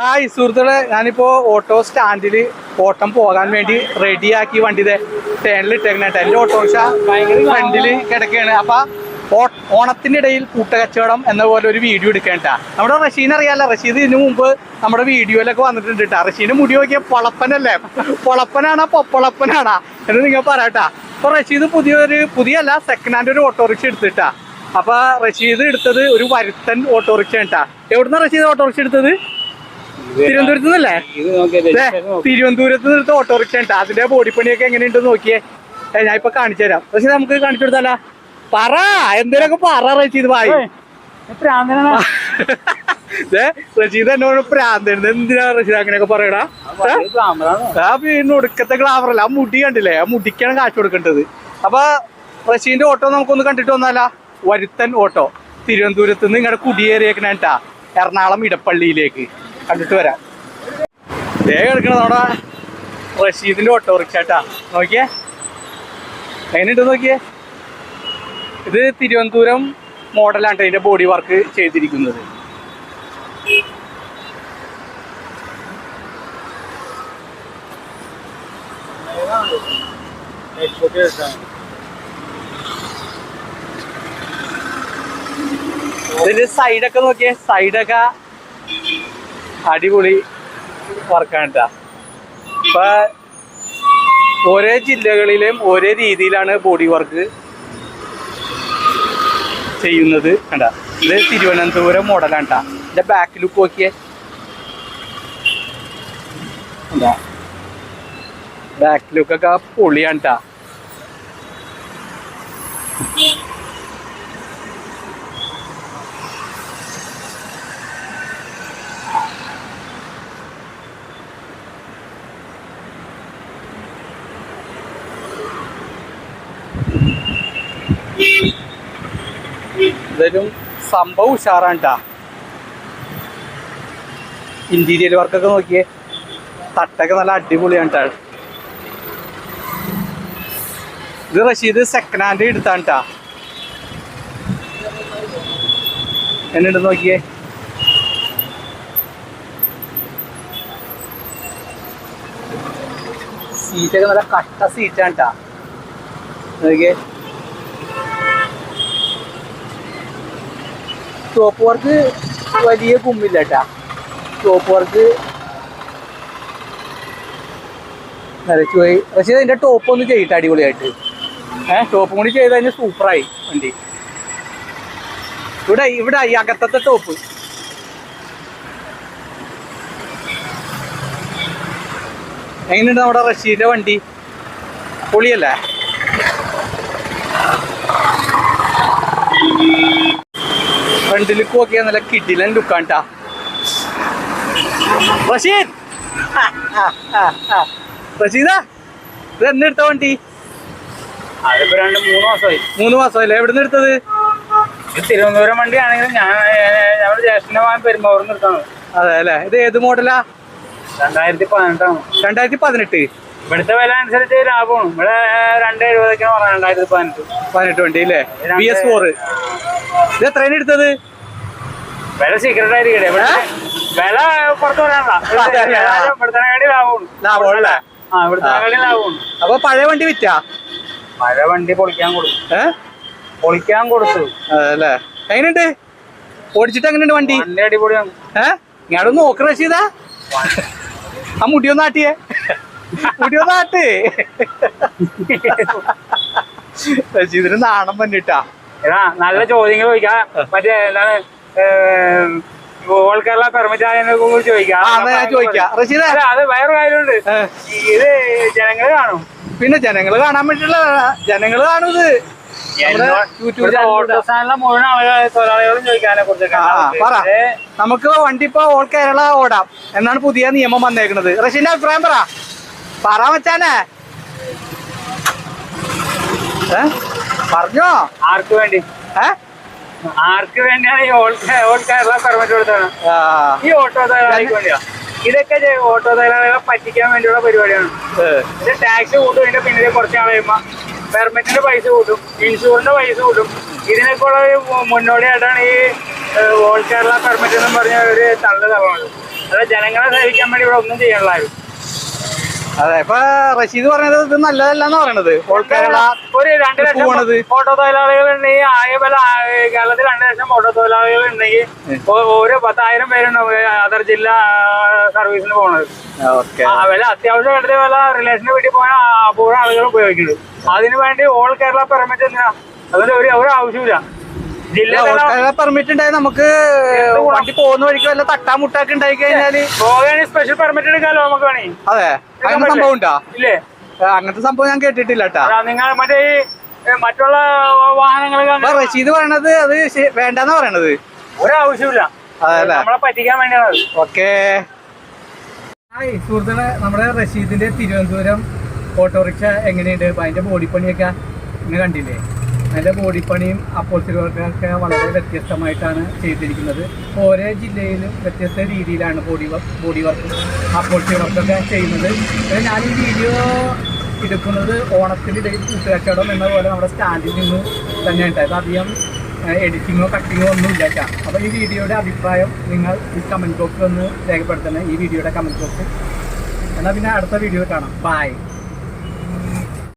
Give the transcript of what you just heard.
Hi സുഹൃത്തുക്കളെ. ഞാനിപ്പോ auto സ്റ്റാൻഡിൽ ഓട്ടം പോകാൻ വേണ്ടി റെഡിയാക്കി വണ്ടി ടേണിൽ ഇട്ടേക്കണേട്ട എന്റെ ഓട്ടോറിക്ഷ ഫ്രണ്ടിൽ കിടക്കുകയാണ് അപ്പൊ ഓണത്തിന്റെ ഇടയിൽ കൂട്ടക്കച്ചവടം എന്ന പോലെ ഒരു വീഡിയോ എടുക്കേണ്ട നമ്മുടെ റഷീൻ അറിയാലോ. റഷീദ് ഇതിനു മുമ്പ് നമ്മുടെ വീഡിയോയിലൊക്കെ വന്നിട്ടുണ്ട് കേട്ടോ. റഷീന് മുടി നോക്കിയ പൊളപ്പനല്ലേ? പൊളപ്പനാണാ പൊപ്പളപ്പനാണാ എന്ന് നിങ്ങൾ പറയട്ടാ അപ്പൊ റഷീദ് പുതിയൊരു പുതിയല്ല സെക്കൻഡ് ഹാൻഡ് ഒരു ഓട്ടോറിക്ഷ എടുത്തിട്ടാ. അപ്പൊ റഷീദ് എടുത്തത് ഒരു വരുത്തൻ ഓട്ടോറിക്ഷ കേട്ടാ. എവിടുന്ന റഷീദ് ഓട്ടോറിക്ഷ എടുത്തത്? തിരുവനന്തപുരത്ത് നിന്നല്ലേ? ഇത് നോക്കിയേ ദേ, തിരുവനന്തപുരത്ത് നിന്നിട്ട് ഓട്ടോറിക്ഷ ഉണ്ട്. അതിന്റെ ബോഡി പണിയൊക്കെ എങ്ങനെയുണ്ടെന്ന് നോക്കിയേ. ഞാൻ ഇപ്പൊ കാണിച്ചു തരാം. പക്ഷെ നമുക്ക് കാണിച്ചു കൊടുത്താല? പറ. എന്തേലൊക്കെ പറ റഷീദ് ഭായി? റഷീദ് എന്നോട് പ്രാന്തൻ. എന്തിനാ റഷീദ് അങ്ങനെയൊക്കെ പറയടാ? ആ പിന്നെ ഒടുക്കത്തെ ഗ്ലാമറല്ല ആ മുടി കണ്ടില്ലേ? ആ മുടിക്കാണ് കാശ് കൊടുക്കേണ്ടത്. അപ്പൊ റഷീന്റെ ഓട്ടോ നമുക്കൊന്ന് കണ്ടിട്ട് വന്നാല? വരുത്തൻ ഓട്ടോ തിരുവനന്തപുരത്ത് നിന്ന് ഇങ്ങടെ കുടിയേറിയേക്കണേട്ടാ എറണാകുളം ഇടപ്പള്ളിയിലേക്ക്. കണ്ടിട്ട് വരാം. വേഗം എടുക്കണത് നമ്മുടെ റഷീദിന്റെ ഓട്ടോറിക്ഷാട്ടാ നോക്കിയേ. എങ്ങനെയുണ്ട് നോക്കിയേ. ഇത് തിരുവനന്തപുരം മോഡലാണ് അതിന്റെ ബോഡി വർക്ക് ചെയ്തിരിക്കുന്നത്. സൈഡൊക്കെ നോക്കിയേ. സൈഡൊക്കെ അടിപൊളി വർക്കാണ് ട്ടാ. ഇപ്പൊ ഓരോ ജില്ലകളിലും ഒരേ രീതിയിലാണ് ബോഡി വർക്ക് ചെയ്യുന്നത് കണ്ട. ഇത് തിരുവനന്തപുരം മോഡലാണ് ട്ടാ. ഇതിന്റെ ബാക്ക് ലുക്ക് നോക്കിയേ. ബാക്ക് ലുക്കൊക്കെ പൊളിയാണ് ട്ടാ. ഇതൊരു സംഭവം ഉഷാറാണ്ടാ. ഇന്റീരിയൽ വർക്കൊക്കെ നോക്കിയേ. തട്ടൊക്കെ നല്ല അടിപൊളിയാണ് ഇത് റഷീദ് സെക്കൻഡ് ഹാൻഡ് എടുത്താണ് എന്നിട്ട് നോക്കിയേ? സീറ്റൊക്കെ നല്ല കട്ട സീറ്റാണ് നോക്കിയേ. ടോപ്പ് വർക്ക് വലിയ കുമ്പില്ല കേട്ടാ ടോപ്പ് വർക്ക് നരച്ചു പോയി. പക്ഷേ അതിന്റെ ടോപ്പ് ഒന്ന് ചെയ്യട്ടെ അടിപൊളിയായിട്ട്. ഏഹ് ടോപ്പും കൂടി ചെയ്ത് കഴിഞ്ഞാൽ സൂപ്പറായി വണ്ടി. ഇവിടെ ഇവിടെ ഈ അകത്തത്തെ ടോപ്പ് എങ്ങനെയുണ്ട് നമ്മുടെ റഷീദിന്റെ വണ്ടി? പൊളിയല്ലേ? ഫ്രണ്ട് ലുക്ക് നോക്കിയാൽ നല്ല കിടിലൻ ലുക്കാണ് ട്ടാ റഷീദ് റഷീദ ഇത് എന്ന് എടുത്ത വണ്ടി? മൂന്ന് മാസമായി. എവിടുന്ന് എടുത്തത്? തിരുവനന്തപുരം വണ്ടി ആണെങ്കിലും ഞാൻ ഞങ്ങളുടെ ജ്യേഷ്ഠന്റെ മകൻ പെരുമ്പാവൂർ നിർത്താണ് അതെ അല്ലേ? ഇത് ഏത് മോഡലാ? രണ്ടായിരത്തി പതിനെട്ടാണ്. രണ്ടായിരത്തി പതിനെട്ട്. ഇവിടുത്തെ വില അനുസരിച്ച് ലാഭമാണ്. ഇവിടെ രണ്ട് എഴുപതൊക്കെയാണ് പറഞ്ഞത് രണ്ടായിരത്തി പതിനെട്ട്. പതിനെട്ട് വണ്ടി അല്ലേ? ബി എസ് ഫോർ ഇത് എത്രയാണ് എടുത്തത്? വില സീക്രട്ട് ആയിരിക്കട്ടെ. ഇവിടെ വില പുറത്ത് പറയാനുള്ള. ഇവിടുത്തെ കാടി ലാഭമാണ് ലാഭമല്ലേ ആ ഇവിടുത്തെ കാടി ലാഭമാണ് അപ്പൊ പഴയ വണ്ടി വിറ്റാ? പഴയ വണ്ടി പൊളിക്കാൻ കൊടുത്തു. ഏ? പൊളിക്കാൻ കൊടുത്തു. അതല്ലേ എങ്ങനെയുണ്ട്? ഓടിച്ചിട്ട് എങ്ങനെയുണ്ട് വണ്ടി? വണ്ടി അടിപൊളിയാണ് ഏ? ഞാനൊന്ന് നോക്കണ ചെയ്താ ആ മുടിയൊന്ന് ആട്ടിയേ. മുടിയൊന്ന് ആട്ട്. ഇതിന് നാണം എടാ നല്ല ചോദ്യങ്ങൾ ചോദിക്കാം. മറ്റേ എന്താണ് ഓൾ കേരള പെർമിറ്റ് ആയതിനെ കുറിച്ച് ചോദിക്കാം. അത് വേറെ കാര്യമുണ്ട്. ഇത് ജനങ്ങൾ കാണും. പിന്നെ ജനങ്ങൾ കാണാൻ വേണ്ടിട്ടുള്ള ജനങ്ങൾ കാണും ഇത്. നമുക്ക് വണ്ടി ഇപ്പൊ ഓൾ കേരള ഓടാം. എന്നാണ് പുതിയ നിയമം വന്നേക്കുന്നത്. റഷീന്റെ അഭിപ്രായം പറ. പറ വെച്ചാനേ ഏ? പറഞ്ഞോ. ആർക്കു വേണ്ടി? ഏ? ആർക്ക് വേണ്ടിയാണ് ഈ ഓൾ കേരള പെർമിറ്റ് കൊടുത്തത്? ഈ ഓട്ടോ തൊഴിലാളിക്ക് വേണ്ടിയാ ഇതൊക്കെ ഓട്ടോ തൊഴിലാളികളെ പറ്റിക്കാൻ വേണ്ടിയുള്ള പരിപാടിയാണ്. ഇത് ടാക്സ് കൂട്ടും ഇതിന്റെ പിന്നിലെ കുറച്ച് നാൾ കഴിയുമ്പോ പെർമിറ്റിന്റെ പൈസ കൂട്ടും ഇൻഷുറിന്റെ പൈസ കൂട്ടും. ഇതിനൊക്കെ ഉള്ള ഒരു മുന്നോടിയായിട്ടാണ് ഈ ഓൾ കേരള പെർമിറ്റ് എന്ന് പറഞ്ഞ ഒരു തള്ളു തള്ളുന്നത് അതായത് ജനങ്ങളെ സേവിക്കാൻ വേണ്ടി ഇവിടെ ഒന്നും ചെയ്യണല്ലോ അതെ ഇപ്പൊ റഷീദ് പറഞ്ഞത് ഇത് നല്ലതല്ലെന്ന് പറയണത്. ഓൾ കേരള ഒരു രണ്ട് ലക്ഷം പോണത്. ഓട്ടോ തൊഴിലാളികൾ ഉണ്ടെങ്കിൽ ആകെ പല കേരളത്തിൽ രണ്ട് ലക്ഷം ഓട്ടോ തൊഴിലാളികൾ ഉണ്ടെങ്കിൽ ഓരോ ഒരു പത്തായിരം പേരുണ്ടാവും അതർ ജില്ലാ സർവീസിന് പോണത്. വില അത്യാവശ്യം എടുത്ത വില റിലേഷന് വീട്ടിൽ പോയ അപൂർവ ആളുകൾ ഉപയോഗിക്കുന്നത് അതിന് വേണ്ടി ഓൾ കേരള പെർമിറ്റ് എന്തിനാ? അതിന് ഒരു ഒരു ആവശ്യമില്ല പെർമിറ്റ് ഉണ്ടായി നമുക്ക് വണ്ടി പോകുന്ന വഴിക്ക് വല്ല തട്ടാ മുട്ടാക്കി ഉണ്ടായി കഴിഞ്ഞാൽ സ്പെഷ്യൽ പെർമിറ്റ് എടുക്കാലോ നമുക്ക് വേണേ? അതെ അങ്ങനെ സംഭവം ഉണ്ടോ? ഇല്ലേ? അങ്ങനത്തെ സംഭവം ഞാൻ കേട്ടിട്ടില്ല കേട്ടാ. നിങ്ങൾ മറ്റേ ഈ മറ്റുള്ള വാഹനങ്ങൾ റഷീദ് പറയണത് അത് വേണ്ടെന്ന് പറയണത്. ഒരാവശ്യമില്ല അതെ നമ്മളെ പറ്റിക്കാൻ വേണ്ടിയാണ് ഓക്കേ. സുഹൃത്തുക്കളെ നമ്മുടെ റഷീദിന്റെ തിരുവനന്തപുരം ഓട്ടോറിക്ഷ എങ്ങനെയുണ്ട്? അതിന്റെ ബോഡി പണിയൊക്കെ ഇങ്ങനെ കണ്ടില്ലേ? അതിന്റെ ബോഡി പണിയും അപ്പോൾസറി വർക്കൊക്കെ വളരെ വ്യത്യസ്തമായിട്ടാണ് ചെയ്തിരിക്കുന്നത്. ഓരോ ജില്ലയിലും വ്യത്യസ്ത രീതിയിലാണ് ബോഡി വർക്ക് ബോഡി വർക്കും അപ്പോൾസറി വർക്കൊക്കെ ചെയ്യുന്നത്. ഞാൻ ഈ വീഡിയോ എടുക്കുന്നത് ഓണത്തിന്റെ ഇടയിൽ കൂട്ടുകച്ചവടം എന്ന പോലെ നമ്മുടെ സ്റ്റാൻഡിൽ നിന്ന് തന്നെ ഉണ്ടായത് അധികം എഡിറ്റിങ്ങോ കട്ടിങ്ങോ ഒന്നും ഇല്ല കേട്ടോ. അപ്പോൾ ഈ വീഡിയോയുടെ അഭിപ്രായം നിങ്ങൾ ഈ കമന്റ് ബോക്സിൽ ഒന്ന് രേഖപ്പെടുത്തണം. ഈ വീഡിയോയുടെ കമന്റ് ബോക്സ് എന്നാൽ പിന്നെ അടുത്ത വീഡിയോ കാണാം. ബൈ